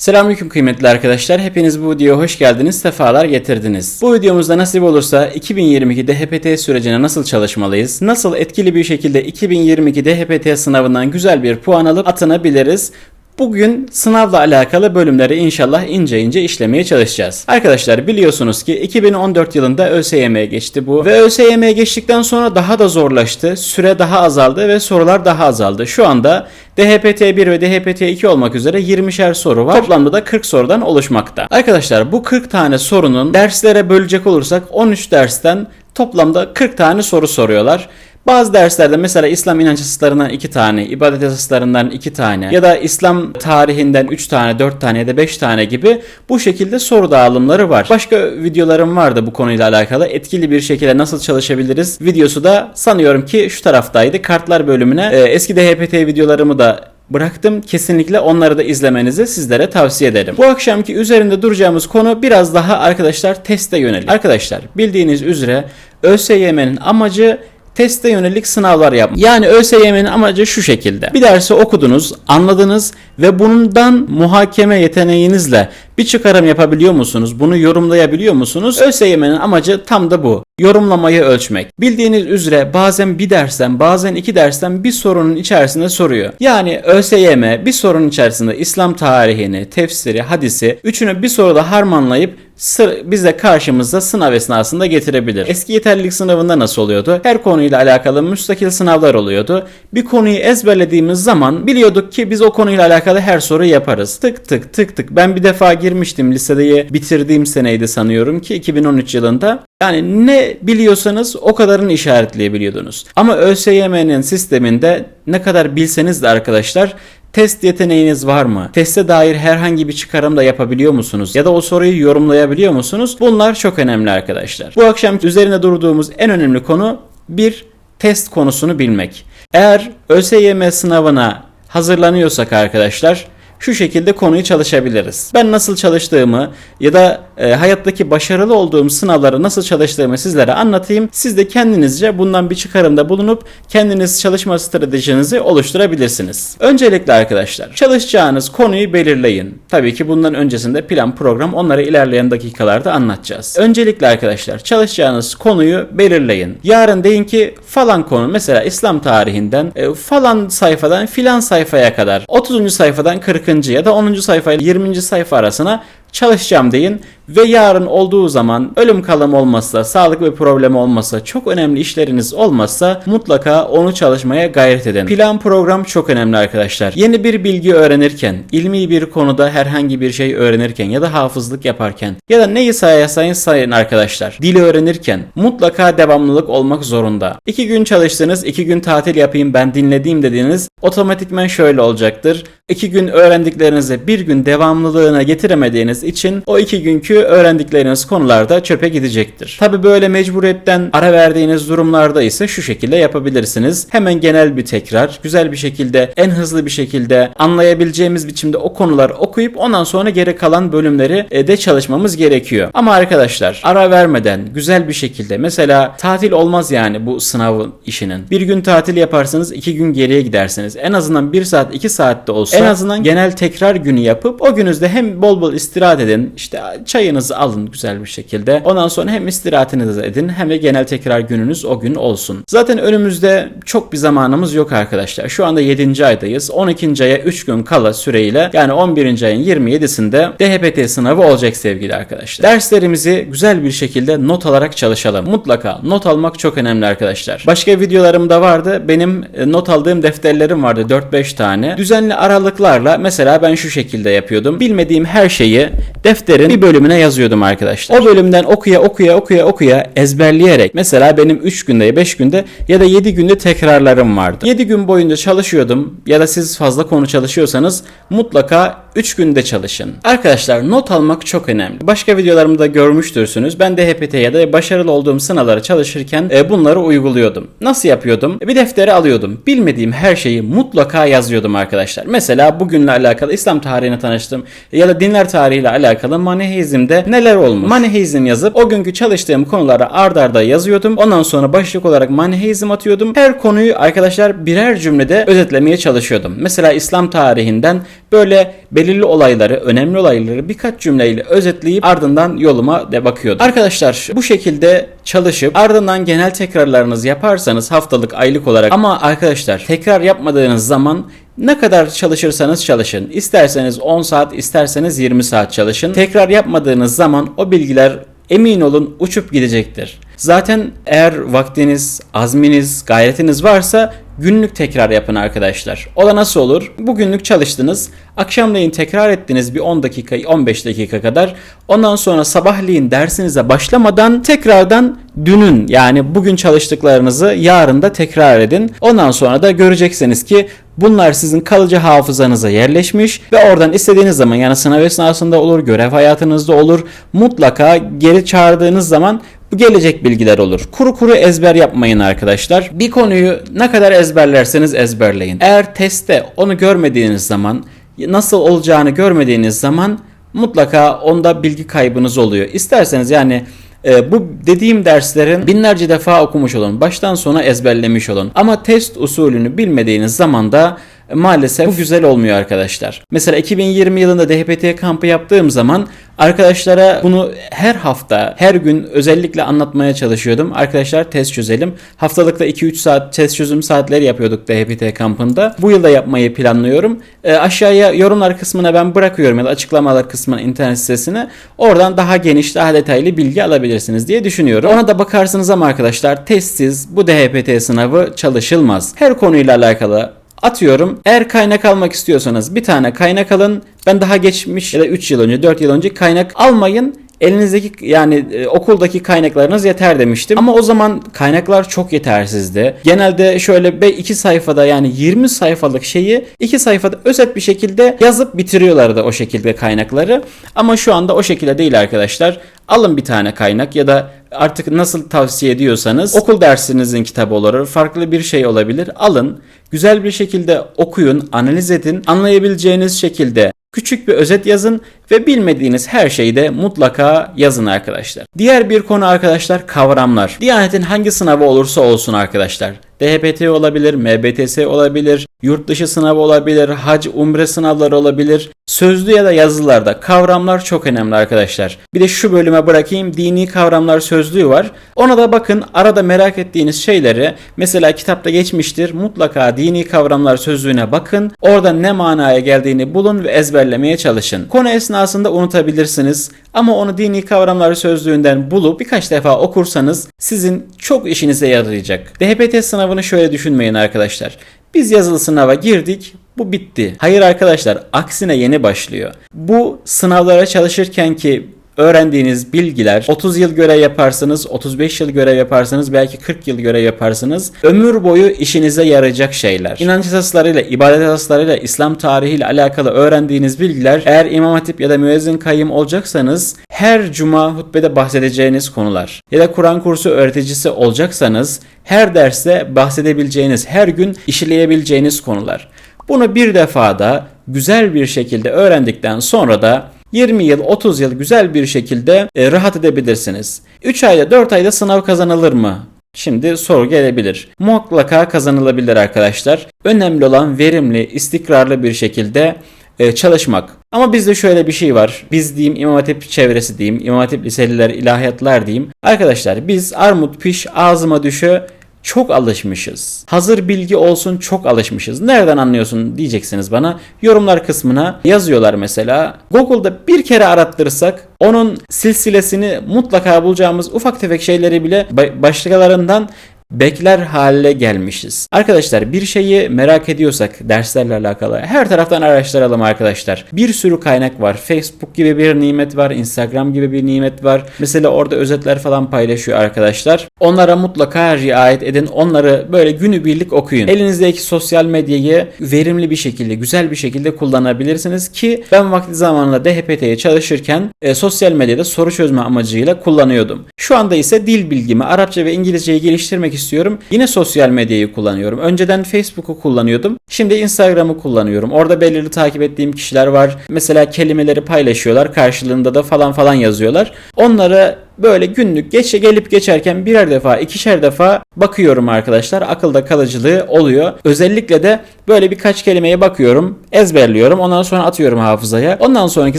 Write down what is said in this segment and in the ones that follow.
Selamünaleyküm kıymetli arkadaşlar. Hepiniz bu videoya hoş geldiniz, sefalar getirdiniz. Bu videomuzda nasip olursa 2022 DHPT sürecine nasıl çalışmalıyız? Nasıl etkili bir şekilde 2022 DHPT sınavından güzel bir puan alıp atanabiliriz? Bugün sınavla alakalı bölümleri inşallah ince ince işlemeye çalışacağız. Arkadaşlar biliyorsunuz ki 2014 yılında ÖSYM'ye geçti bu ve ÖSYM'ye geçtikten sonra daha da zorlaştı. Süre daha azaldı ve sorular daha azaldı. Şu anda DHPT 1 ve DHPT 2 olmak üzere 20'şer soru var. Toplamda da 40 sorudan oluşmakta. Arkadaşlar bu 40 tane sorunun derslere bölecek olursak 13 dersten toplamda 40 tane soru soruyorlar. Bazı derslerde mesela İslam inanç esaslarından 2 tane, ibadet esaslarından 2 tane ya da İslam tarihinden 3 tane, 4 tane ya da 5 tane gibi bu şekilde soru dağılımları var. Başka videolarım vardı bu konuyla alakalı. Etkili bir şekilde nasıl çalışabiliriz videosu da sanıyorum ki şu taraftaydı. Kartlar bölümüne e, eski DHPT videolarımı da bıraktım. Kesinlikle onları da izlemenizi sizlere tavsiye ederim. Bu akşamki üzerinde duracağımız konu biraz daha arkadaşlar teste yönelik. Arkadaşlar bildiğiniz üzere ÖSYM'nin amacı teste yönelik sınavlar yapmak. Yani ÖSYM'nin amacı şu şekilde. Bir dersi okudunuz, anladınız ve bundan muhakeme yeteneğinizle bir çıkarım yapabiliyor musunuz? Bunu yorumlayabiliyor musunuz? ÖSYM'nin amacı tam da bu. Yorumlamayı ölçmek. Bildiğiniz üzere bazen bir dersten bazen iki dersten bir sorunun içerisinde soruyor. Yani ÖSYM bir sorunun içerisinde İslam tarihini, tefsiri, hadisi üçünü bir soruda harmanlayıp sır, bize karşımızda sınav esnasında getirebilir. Eski yeterlilik sınavında nasıl oluyordu? Her konuyla alakalı müstakil sınavlar oluyordu. Bir konuyu ezberlediğimiz zaman biliyorduk ki biz o konuyla alakalı her soruyu yaparız. Tık tık tık tık. Ben bir defa girmiştim liseyi bitirdiğim seneydi sanıyorum ki 2013 yılında. Yani ne biliyorsanız o kadarını işaretleyebiliyordunuz. Ama ÖSYM'nin sisteminde ne kadar bilseniz de arkadaşlar Test yeteneğiniz var mı? Teste dair herhangi bir çıkarım da yapabiliyor musunuz? Ya da o soruyu yorumlayabiliyor musunuz? Bunlar çok önemli arkadaşlar. Bu akşam üzerine durduğumuz en önemli konu bir test konusunu bilmek. Eğer ÖSYM sınavına hazırlanıyorsak arkadaşlar şu şekilde konuyu çalışabiliriz. Ben nasıl çalıştığımı ya da e, hayattaki başarılı olduğum sınavları nasıl çalıştığımı sizlere anlatayım. Siz de kendinizce bundan bir çıkarımda bulunup kendiniz çalışma stratejinizi oluşturabilirsiniz. Öncelikle arkadaşlar çalışacağınız konuyu belirleyin. Tabii ki bundan öncesinde plan program onları ilerleyen dakikalarda anlatacağız. Öncelikle arkadaşlar çalışacağınız konuyu belirleyin. Yarın deyin ki falan konu mesela İslam tarihinden e, falan sayfadan filan sayfaya kadar 30. sayfadan 40 ya da 10. sayfa ile 20. sayfa arasına çalışacağım deyin ve yarın olduğu zaman ölüm kalım olmazsa, sağlık ve problem olmazsa, çok önemli işleriniz olmazsa mutlaka onu çalışmaya gayret edin. Plan program çok önemli arkadaşlar. Yeni bir bilgi öğrenirken, ilmi bir konuda herhangi bir şey öğrenirken ya da hafızlık yaparken ya da neyi sayarsanız sayın arkadaşlar. Dili öğrenirken mutlaka devamlılık olmak zorunda. İki gün çalıştınız, iki gün tatil yapayım ben dinlediğim dediğiniz otomatikmen şöyle olacaktır. İki gün öğrendiklerinizi bir gün devamlılığına getiremediğiniz için o iki günkü öğrendikleriniz konularda çöpe gidecektir. Tabi böyle mecburiyetten ara verdiğiniz durumlarda ise şu şekilde yapabilirsiniz. Hemen genel bir tekrar, güzel bir şekilde, en hızlı bir şekilde anlayabileceğimiz biçimde o konuları okuyup ondan sonra geri kalan bölümleri e, de çalışmamız gerekiyor. Ama arkadaşlar ara vermeden güzel bir şekilde mesela tatil olmaz yani bu sınavın işinin. Bir gün tatil yaparsınız iki gün geriye gidersiniz. En azından bir saat iki saatte olsa en azından genel tekrar günü yapıp o gününüzde hem bol bol istirahat edin işte çayınızı alın güzel bir şekilde. Ondan sonra hem istirahatinizi edin hem de genel tekrar gününüz o gün olsun. Zaten önümüzde çok bir zamanımız yok arkadaşlar. Şu anda 7. aydayız. 12. aya 3 gün kala süreyle yani 11. ayın 27'sinde DHPT sınavı olacak sevgili arkadaşlar. Derslerimizi güzel bir şekilde not alarak çalışalım. Mutlaka not almak çok önemli arkadaşlar. Başka videolarımda vardı. Benim e, not aldığım defterlerim vardı 4-5 tane. Düzenli aralıklarla mesela ben şu şekilde yapıyordum. Bilmediğim her şeyi defterin bir bölümüne yazıyordum arkadaşlar. O bölümden okuya okuya okuya okuya ezberleyerek mesela benim 3 günde 5 günde ya da 7 günde tekrarlarım vardı. 7 gün boyunca çalışıyordum ya da siz fazla konu çalışıyorsanız mutlaka 3 günde çalışın. Arkadaşlar not almak çok önemli. Başka videolarımda görmüştürsünüz. Ben DHPT ya da başarılı olduğum sınavlara çalışırken e, bunları uyguluyordum. Nasıl yapıyordum? Bir defteri alıyordum. Bilmediğim her şeyi mutlaka yazıyordum arkadaşlar. Mesela bugünle alakalı İslam tarihine tanıştım ya da dinler tarihiyle alakalı Maniheizm'de neler olmuş? Maniheizm yazıp o günkü çalıştığım konuları ard arda yazıyordum. Ondan sonra başlık olarak Maniheizm atıyordum. Her konuyu arkadaşlar birer cümlede özetlemeye çalışıyordum. Mesela İslam tarihinden böyle belirli olayları, önemli olayları birkaç cümleyle özetleyip ardından yoluma de bakıyordum. Arkadaşlar bu şekilde çalışıp ardından genel tekrarlarınızı yaparsanız haftalık, aylık olarak ama arkadaşlar tekrar yapmadığınız zaman ne kadar çalışırsanız çalışın. İsterseniz 10 saat, isterseniz 20 saat çalışın. Tekrar yapmadığınız zaman o bilgiler emin olun uçup gidecektir. Zaten eğer vaktiniz, azminiz, gayretiniz varsa günlük tekrar yapın arkadaşlar. O da nasıl olur? Bugünlük çalıştınız. Akşamleyin tekrar ettiniz bir 10 dakika, 15 dakika kadar. Ondan sonra sabahleyin dersinize başlamadan tekrardan dünün yani bugün çalıştıklarınızı yarın da tekrar edin. Ondan sonra da göreceksiniz ki Bunlar sizin kalıcı hafızanıza yerleşmiş ve oradan istediğiniz zaman yani sınav esnasında olur, görev hayatınızda olur. Mutlaka geri çağırdığınız zaman bu gelecek bilgiler olur. Kuru kuru ezber yapmayın arkadaşlar. Bir konuyu ne kadar ezberlerseniz ezberleyin. Eğer testte onu görmediğiniz zaman, nasıl olacağını görmediğiniz zaman mutlaka onda bilgi kaybınız oluyor. İsterseniz yani e, bu dediğim derslerin binlerce defa okumuş olun. Baştan sona ezberlemiş olun. Ama test usulünü bilmediğiniz zaman da maalesef bu güzel olmuyor arkadaşlar. Mesela 2020 yılında DHPT kampı yaptığım zaman arkadaşlara bunu her hafta, her gün özellikle anlatmaya çalışıyordum. Arkadaşlar test çözelim. Haftalıkta 2-3 saat test çözüm saatleri yapıyorduk DHPT kampında. Bu yılda yapmayı planlıyorum. E, aşağıya yorumlar kısmına ben bırakıyorum ya da açıklamalar kısmına internet sitesine. Oradan daha geniş, daha detaylı bilgi alabilirsiniz diye düşünüyorum. Ona da bakarsınız ama arkadaşlar testsiz bu DHPT sınavı çalışılmaz. Her konuyla alakalı Atıyorum eğer kaynak almak istiyorsanız bir tane kaynak alın. Ben daha geçmiş ya da 3 yıl önce 4 yıl önce kaynak almayın elinizdeki yani e, okuldaki kaynaklarınız yeter demiştim. Ama o zaman kaynaklar çok yetersizdi. Genelde şöyle 2 sayfada yani 20 sayfalık şeyi 2 sayfada özet bir şekilde yazıp bitiriyorlardı o şekilde kaynakları. Ama şu anda o şekilde değil arkadaşlar. Alın bir tane kaynak ya da artık nasıl tavsiye ediyorsanız okul dersinizin kitabı olur, farklı bir şey olabilir. Alın, güzel bir şekilde okuyun, analiz edin, anlayabileceğiniz şekilde Küçük bir özet yazın ve bilmediğiniz her şeyi de mutlaka yazın arkadaşlar. Diğer bir konu arkadaşlar kavramlar. Diyanetin hangi sınavı olursa olsun arkadaşlar. DHPT olabilir, MBTS olabilir, yurt dışı sınavı olabilir, hac, umre sınavları olabilir. Sözlü ya da yazılarda kavramlar çok önemli arkadaşlar. Bir de şu bölüme bırakayım dini kavramlar sözlüğü var. Ona da bakın arada merak ettiğiniz şeyleri mesela kitapta geçmiştir mutlaka dini kavramlar sözlüğüne bakın. Orada ne manaya geldiğini bulun ve ezberlemeye çalışın. Konu esnasında unutabilirsiniz ama onu dini kavramlar sözlüğünden bulup birkaç defa okursanız sizin çok işinize yarayacak. DHPT sınavını şöyle düşünmeyin arkadaşlar. Biz yazılı sınava girdik, bu bitti. Hayır arkadaşlar, aksine yeni başlıyor. Bu sınavlara çalışırken ki öğrendiğiniz bilgiler 30 yıl görev yaparsınız, 35 yıl görev yaparsınız, belki 40 yıl görev yaparsınız. Ömür boyu işinize yarayacak şeyler. İnanç esaslarıyla, ibadet esaslarıyla, İslam tarihiyle alakalı öğrendiğiniz bilgiler eğer İmam Hatip ya da müezzin kayyım olacaksanız her cuma hutbede bahsedeceğiniz konular ya da Kur'an kursu öğreticisi olacaksanız her derste bahsedebileceğiniz, her gün işleyebileceğiniz konular. Bunu bir defada güzel bir şekilde öğrendikten sonra da 20 yıl 30 yıl güzel bir şekilde e, rahat edebilirsiniz. 3 ayda 4 ayda sınav kazanılır mı? Şimdi soru gelebilir. Mutlaka kazanılabilir arkadaşlar. Önemli olan verimli, istikrarlı bir şekilde e, çalışmak. Ama bizde şöyle bir şey var. Biz diyeyim İmam Hatip çevresi diyeyim, İmam Hatip liseliler, ilahiyatlar diyeyim. Arkadaşlar biz armut piş ağzıma düşe çok alışmışız. Hazır bilgi olsun çok alışmışız. Nereden anlıyorsun diyeceksiniz bana. Yorumlar kısmına yazıyorlar mesela. Google'da bir kere arattırırsak onun silsilesini mutlaka bulacağımız ufak tefek şeyleri bile başkalarından bekler hale gelmişiz. Arkadaşlar bir şeyi merak ediyorsak derslerle alakalı her taraftan araştıralım arkadaşlar. Bir sürü kaynak var. Facebook gibi bir nimet var. Instagram gibi bir nimet var. Mesela orada özetler falan paylaşıyor arkadaşlar. Onlara mutlaka riayet edin. Onları böyle günübirlik okuyun. Elinizdeki sosyal medyayı verimli bir şekilde, güzel bir şekilde kullanabilirsiniz ki ben vakti zamanında DHPT'ye çalışırken e, sosyal medyada soru çözme amacıyla kullanıyordum. Şu anda ise dil bilgimi, Arapça ve İngilizceyi geliştirmek istiyorum. Yine sosyal medyayı kullanıyorum. Önceden Facebook'u kullanıyordum. Şimdi Instagram'ı kullanıyorum. Orada belirli takip ettiğim kişiler var. Mesela kelimeleri paylaşıyorlar. Karşılığında da falan falan yazıyorlar. Onları böyle günlük geçe gelip geçerken birer defa ikişer defa bakıyorum arkadaşlar. Akılda kalıcılığı oluyor. Özellikle de böyle birkaç kelimeye bakıyorum, ezberliyorum. Ondan sonra atıyorum hafızaya. Ondan sonraki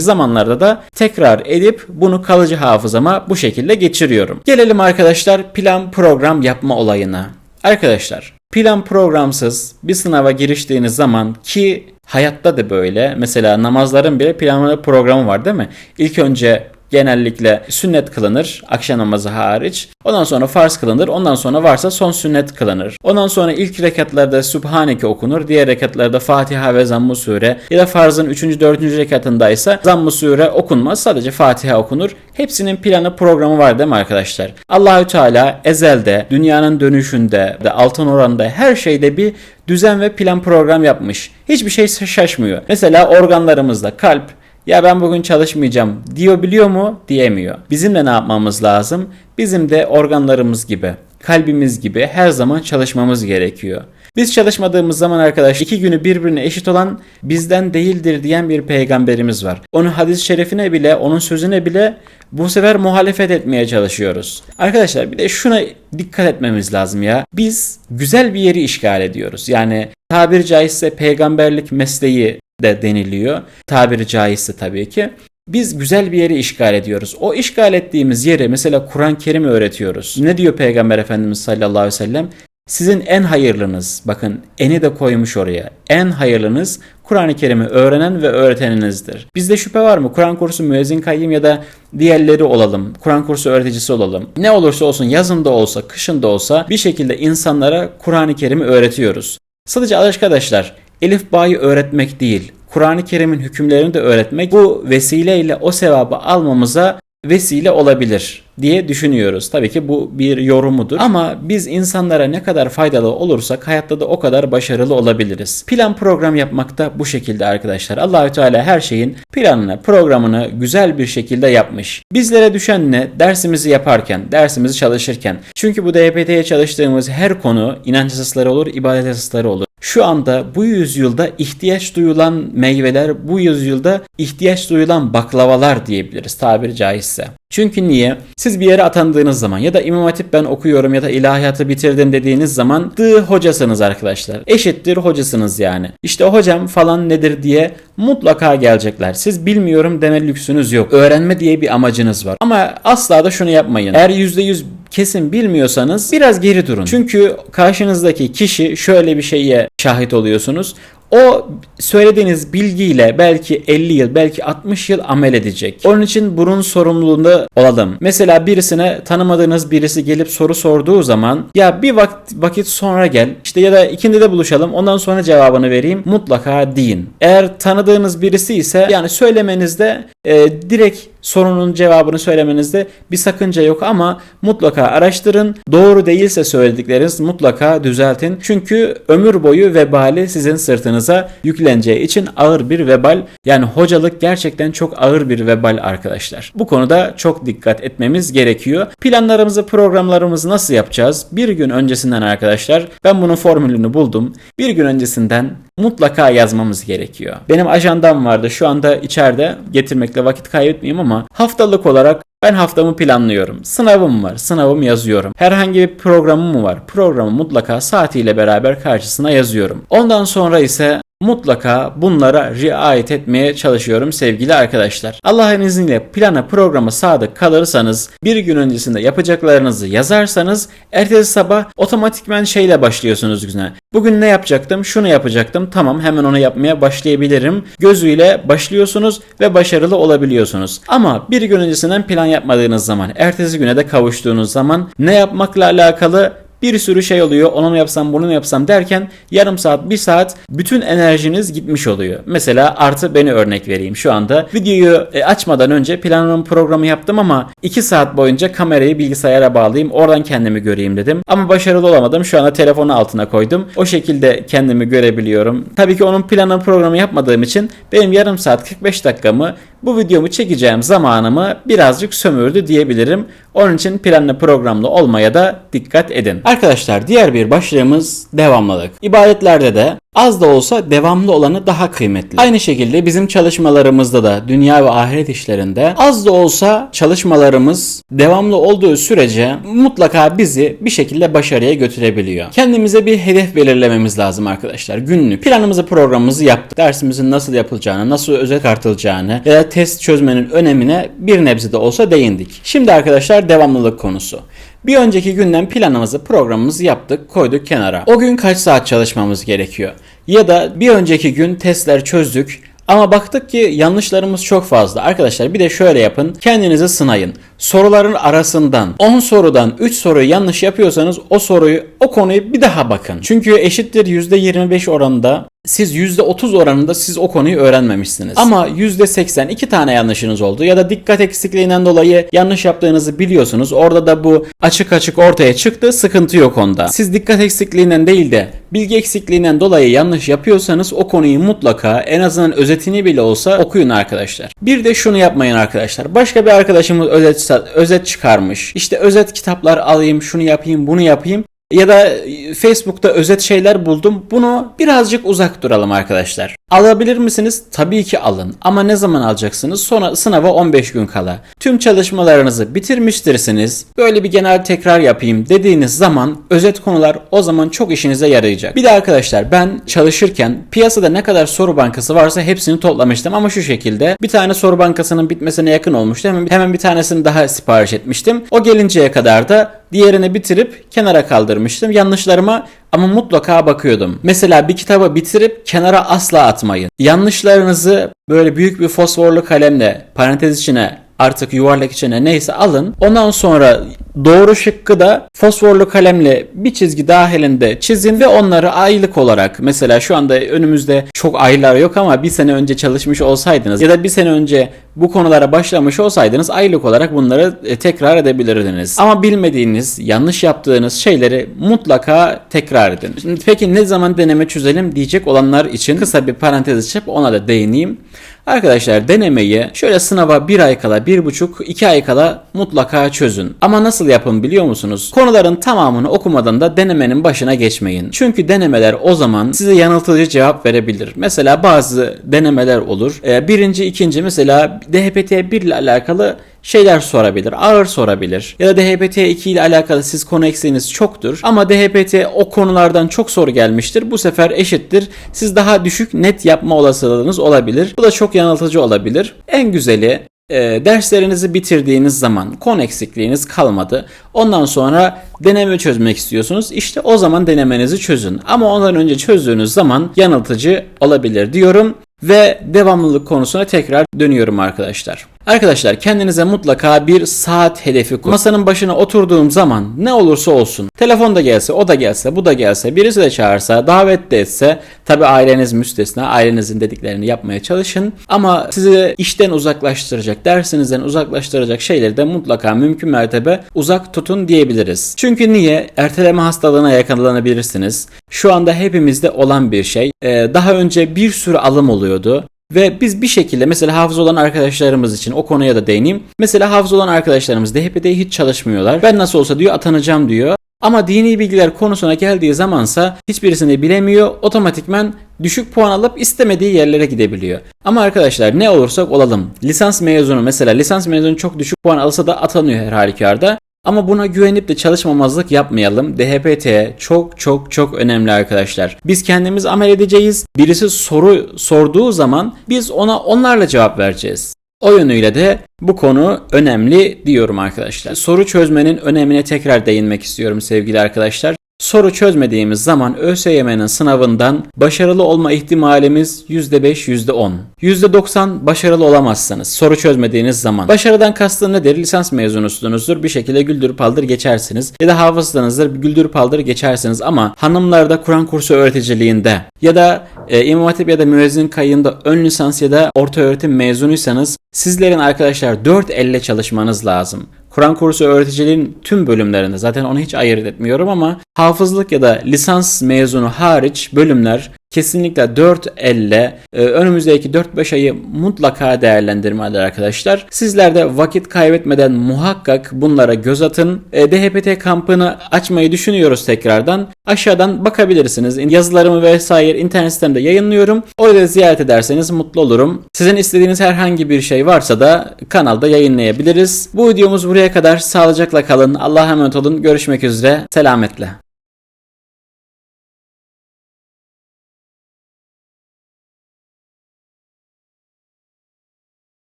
zamanlarda da tekrar edip bunu kalıcı hafızama bu şekilde geçiriyorum. Gelelim arkadaşlar plan program yapma olayına. Arkadaşlar plan programsız bir sınava giriştiğiniz zaman ki hayatta da böyle mesela namazların bile planlı programı var değil mi? İlk önce genellikle sünnet kılınır akşam namazı hariç. Ondan sonra farz kılınır. Ondan sonra varsa son sünnet kılınır. Ondan sonra ilk rekatlarda Sübhaneke okunur. Diğer rekatlarda Fatiha ve Zamm-ı Sure ya da farzın 3. 4. rekatındaysa Zamm-ı Sure okunmaz. Sadece Fatiha okunur. Hepsinin planı programı var değil mi arkadaşlar? Allahü Teala ezelde, dünyanın dönüşünde, de altın oranda her şeyde bir düzen ve plan program yapmış. Hiçbir şey şaşmıyor. Mesela organlarımızda kalp, ya ben bugün çalışmayacağım diyor biliyor mu? Diyemiyor. Bizim de ne yapmamız lazım? Bizim de organlarımız gibi, kalbimiz gibi her zaman çalışmamız gerekiyor. Biz çalışmadığımız zaman arkadaş iki günü birbirine eşit olan bizden değildir diyen bir peygamberimiz var. Onun hadis-i şerifine bile, onun sözüne bile bu sefer muhalefet etmeye çalışıyoruz. Arkadaşlar bir de şuna dikkat etmemiz lazım ya. Biz güzel bir yeri işgal ediyoruz. Yani tabiri caizse peygamberlik mesleği de deniliyor. Tabiri caizse tabii ki. Biz güzel bir yeri işgal ediyoruz. O işgal ettiğimiz yere mesela Kur'an-ı Kerim öğretiyoruz. Ne diyor Peygamber Efendimiz sallallahu aleyhi ve sellem? Sizin en hayırlınız, bakın eni de koymuş oraya. En hayırlınız Kur'an-ı Kerim'i öğrenen ve öğreteninizdir. Bizde şüphe var mı? Kur'an kursu müezzin kayyım ya da diğerleri olalım. Kur'an kursu öğreticisi olalım. Ne olursa olsun yazın da olsa, kışın da olsa bir şekilde insanlara Kur'an-ı Kerim'i öğretiyoruz. Sadece arkadaşlar Elif Ba'yı öğretmek değil, Kur'an-ı Kerim'in hükümlerini de öğretmek bu vesileyle o sevabı almamıza vesile olabilir diye düşünüyoruz. Tabii ki bu bir yorumudur. Ama biz insanlara ne kadar faydalı olursak hayatta da o kadar başarılı olabiliriz. Plan program yapmak da bu şekilde arkadaşlar. Allahü Teala her şeyin planını, programını güzel bir şekilde yapmış. Bizlere düşen ne? Dersimizi yaparken, dersimizi çalışırken. Çünkü bu DPT'ye çalıştığımız her konu inanç esasları olur, ibadet esasları olur. Şu anda bu yüzyılda ihtiyaç duyulan meyveler, bu yüzyılda ihtiyaç duyulan baklavalar diyebiliriz tabiri caizse. Çünkü niye? Siz bir yere atandığınız zaman ya da İmam Hatip ben okuyorum ya da ilahiyatı bitirdim dediğiniz zaman dı hocasınız arkadaşlar. Eşittir hocasınız yani. İşte hocam falan nedir diye mutlaka gelecekler. Siz bilmiyorum deme lüksünüz yok. Öğrenme diye bir amacınız var. Ama asla da şunu yapmayın. Eğer %100 kesin bilmiyorsanız biraz geri durun. Çünkü karşınızdaki kişi şöyle bir şeye şahit oluyorsunuz o söylediğiniz bilgiyle belki 50 yıl belki 60 yıl amel edecek. Onun için bunun sorumluluğunda olalım. Mesela birisine tanımadığınız birisi gelip soru sorduğu zaman ya bir vakit, vakit sonra gel işte ya da ikindi de buluşalım ondan sonra cevabını vereyim mutlaka deyin. Eğer tanıdığınız birisi ise yani söylemenizde e, direkt sorunun cevabını söylemenizde bir sakınca yok ama mutlaka araştırın. Doğru değilse söyledikleriniz mutlaka düzeltin. Çünkü ömür boyu vebali sizin sırtınıza yükleneceği için ağır bir vebal. Yani hocalık gerçekten çok ağır bir vebal arkadaşlar. Bu konuda çok dikkat etmemiz gerekiyor. Planlarımızı, programlarımızı nasıl yapacağız? Bir gün öncesinden arkadaşlar ben bunun formülünü buldum. Bir gün öncesinden mutlaka yazmamız gerekiyor. Benim ajandam vardı şu anda içeride getirmekle vakit kaybetmeyeyim ama haftalık olarak ben haftamı planlıyorum. Sınavım var. Sınavımı yazıyorum. Herhangi bir programım mı var? Programı mutlaka saatiyle beraber karşısına yazıyorum. Ondan sonra ise mutlaka bunlara riayet etmeye çalışıyorum sevgili arkadaşlar. Allah'ın izniyle plana programa sadık kalırsanız bir gün öncesinde yapacaklarınızı yazarsanız ertesi sabah otomatikmen şeyle başlıyorsunuz güne. Bugün ne yapacaktım? Şunu yapacaktım. Tamam hemen onu yapmaya başlayabilirim. Gözüyle başlıyorsunuz ve başarılı olabiliyorsunuz. Ama bir gün öncesinden plan yapmadığınız zaman, ertesi güne de kavuştuğunuz zaman ne yapmakla alakalı bir sürü şey oluyor. Onu mu yapsam bunu mu yapsam derken yarım saat bir saat bütün enerjiniz gitmiş oluyor. Mesela artı beni örnek vereyim şu anda. Videoyu e, açmadan önce planlama programı yaptım ama 2 saat boyunca kamerayı bilgisayara bağlayayım. Oradan kendimi göreyim dedim. Ama başarılı olamadım. Şu anda telefonu altına koydum. O şekilde kendimi görebiliyorum. Tabii ki onun planlama programı yapmadığım için benim yarım saat 45 dakikamı bu videomu çekeceğim zamanımı birazcık sömürdü diyebilirim. Onun için planlı programlı olmaya da dikkat edin. Arkadaşlar diğer bir başlığımız devamlılık. İbadetlerde de az da olsa devamlı olanı daha kıymetli. Aynı şekilde bizim çalışmalarımızda da dünya ve ahiret işlerinde az da olsa çalışmalarımız devamlı olduğu sürece mutlaka bizi bir şekilde başarıya götürebiliyor. Kendimize bir hedef belirlememiz lazım arkadaşlar. Günlük planımızı programımızı yaptık. Dersimizin nasıl yapılacağını, nasıl özet kartılacağını ya da test çözmenin önemine bir nebze de olsa değindik. Şimdi arkadaşlar devamlılık konusu. Bir önceki günden planımızı, programımızı yaptık, koyduk kenara. O gün kaç saat çalışmamız gerekiyor? Ya da bir önceki gün testler çözdük ama baktık ki yanlışlarımız çok fazla. Arkadaşlar bir de şöyle yapın. Kendinizi sınayın. Soruların arasından 10 sorudan 3 soruyu yanlış yapıyorsanız o soruyu o konuyu bir daha bakın. Çünkü eşittir %25 oranında siz %30 oranında siz o konuyu öğrenmemişsiniz. Ama %80 iki tane yanlışınız oldu ya da dikkat eksikliğinden dolayı yanlış yaptığınızı biliyorsunuz. Orada da bu açık açık ortaya çıktı. Sıkıntı yok onda. Siz dikkat eksikliğinden değil de bilgi eksikliğinden dolayı yanlış yapıyorsanız o konuyu mutlaka en azından özetini bile olsa okuyun arkadaşlar. Bir de şunu yapmayın arkadaşlar. Başka bir arkadaşımız özet özet çıkarmış. İşte özet kitaplar alayım, şunu yapayım, bunu yapayım ya da Facebook'ta özet şeyler buldum. Bunu birazcık uzak duralım arkadaşlar. Alabilir misiniz? Tabii ki alın. Ama ne zaman alacaksınız? Sonra sınava 15 gün kala. Tüm çalışmalarınızı bitirmiştirsiniz. Böyle bir genel tekrar yapayım dediğiniz zaman özet konular o zaman çok işinize yarayacak. Bir de arkadaşlar ben çalışırken piyasada ne kadar soru bankası varsa hepsini toplamıştım ama şu şekilde bir tane soru bankasının bitmesine yakın olmuştu. Hemen, hemen bir tanesini daha sipariş etmiştim. O gelinceye kadar da diğerini bitirip kenara kaldırmıştım. Yanlışlarıma ama mutlaka bakıyordum. Mesela bir kitabı bitirip kenara asla atmayın. Yanlışlarınızı böyle büyük bir fosforlu kalemle parantez içine artık yuvarlak içine neyse alın. Ondan sonra doğru şıkkı da fosforlu kalemle bir çizgi dahilinde çizin ve onları aylık olarak mesela şu anda önümüzde çok aylar yok ama bir sene önce çalışmış olsaydınız ya da bir sene önce bu konulara başlamış olsaydınız aylık olarak bunları e, tekrar edebilirdiniz. Ama bilmediğiniz, yanlış yaptığınız şeyleri mutlaka tekrar edin. Şimdi peki ne zaman deneme çözelim diyecek olanlar için kısa bir parantez açıp ona da değineyim. Arkadaşlar denemeyi şöyle sınava bir ay kala, bir buçuk, iki ay kala mutlaka çözün. Ama nasıl yapın biliyor musunuz? Konuların tamamını okumadan da denemenin başına geçmeyin. Çünkü denemeler o zaman size yanıltıcı cevap verebilir. Mesela bazı denemeler olur. Ee, birinci, ikinci mesela DHPT 1 ile alakalı şeyler sorabilir, ağır sorabilir. Ya da DHPT 2 ile alakalı siz konu eksiğiniz çoktur ama DHPT o konulardan çok soru gelmiştir. Bu sefer eşittir. Siz daha düşük net yapma olasılığınız olabilir. Bu da çok yanıltıcı olabilir. En güzeli e, derslerinizi bitirdiğiniz zaman konu eksikliğiniz kalmadı. Ondan sonra deneme çözmek istiyorsunuz. İşte o zaman denemenizi çözün. Ama ondan önce çözdüğünüz zaman yanıltıcı olabilir diyorum ve devamlılık konusuna tekrar dönüyorum arkadaşlar. Arkadaşlar kendinize mutlaka bir saat hedefi koyun. Masanın başına oturduğum zaman ne olursa olsun telefon da gelse o da gelse bu da gelse birisi de çağırsa davet de etse tabi aileniz müstesna ailenizin dediklerini yapmaya çalışın ama sizi işten uzaklaştıracak dersinizden uzaklaştıracak şeyleri de mutlaka mümkün mertebe uzak tutun diyebiliriz. Çünkü niye? Erteleme hastalığına yakalanabilirsiniz. Şu anda hepimizde olan bir şey. Ee, daha önce bir sürü alım oluyordu. Ve biz bir şekilde mesela hafız olan arkadaşlarımız için o konuya da değineyim. Mesela hafız olan arkadaşlarımız DHP'de hiç çalışmıyorlar. Ben nasıl olsa diyor atanacağım diyor. Ama dini bilgiler konusuna geldiği zamansa hiçbirisini bilemiyor. Otomatikman düşük puan alıp istemediği yerlere gidebiliyor. Ama arkadaşlar ne olursak olalım. Lisans mezunu mesela lisans mezunu çok düşük puan alsa da atanıyor her halükarda. Ama buna güvenip de çalışmamazlık yapmayalım. DHPT çok çok çok önemli arkadaşlar. Biz kendimiz amel edeceğiz. Birisi soru sorduğu zaman biz ona onlarla cevap vereceğiz. O yönüyle de bu konu önemli diyorum arkadaşlar. Soru çözmenin önemine tekrar değinmek istiyorum sevgili arkadaşlar. Soru çözmediğimiz zaman ÖSYM'nin sınavından başarılı olma ihtimalimiz %5, %10. %90 başarılı olamazsanız soru çözmediğiniz zaman. Başarıdan kastım nedir? Lisans mezunusunuzdur. Bir şekilde güldür paldır geçersiniz. Ya da hafızanızdır güldür paldır geçersiniz ama hanımlarda Kur'an kursu öğreticiliğinde ya da e, İmam Hatip ya da müezzin kayında ön lisans ya da orta öğretim mezunuysanız sizlerin arkadaşlar 4 elle çalışmanız lazım. Kur'an kursu öğreticiliğin tüm bölümlerinde zaten onu hiç ayırt etmiyorum ama hafızlık ya da lisans mezunu hariç bölümler kesinlikle 4 elle e, önümüzdeki 4-5 ayı mutlaka değerlendirmelidir arkadaşlar. Sizler de vakit kaybetmeden muhakkak bunlara göz atın. E, DHPT kampını açmayı düşünüyoruz tekrardan. Aşağıdan bakabilirsiniz. Yazılarımı vesaire internet sitemde yayınlıyorum. Orada ziyaret ederseniz mutlu olurum. Sizin istediğiniz herhangi bir şey varsa da kanalda yayınlayabiliriz. Bu videomuz buraya kadar. Sağlıcakla kalın. Allah'a emanet olun. Görüşmek üzere. Selametle.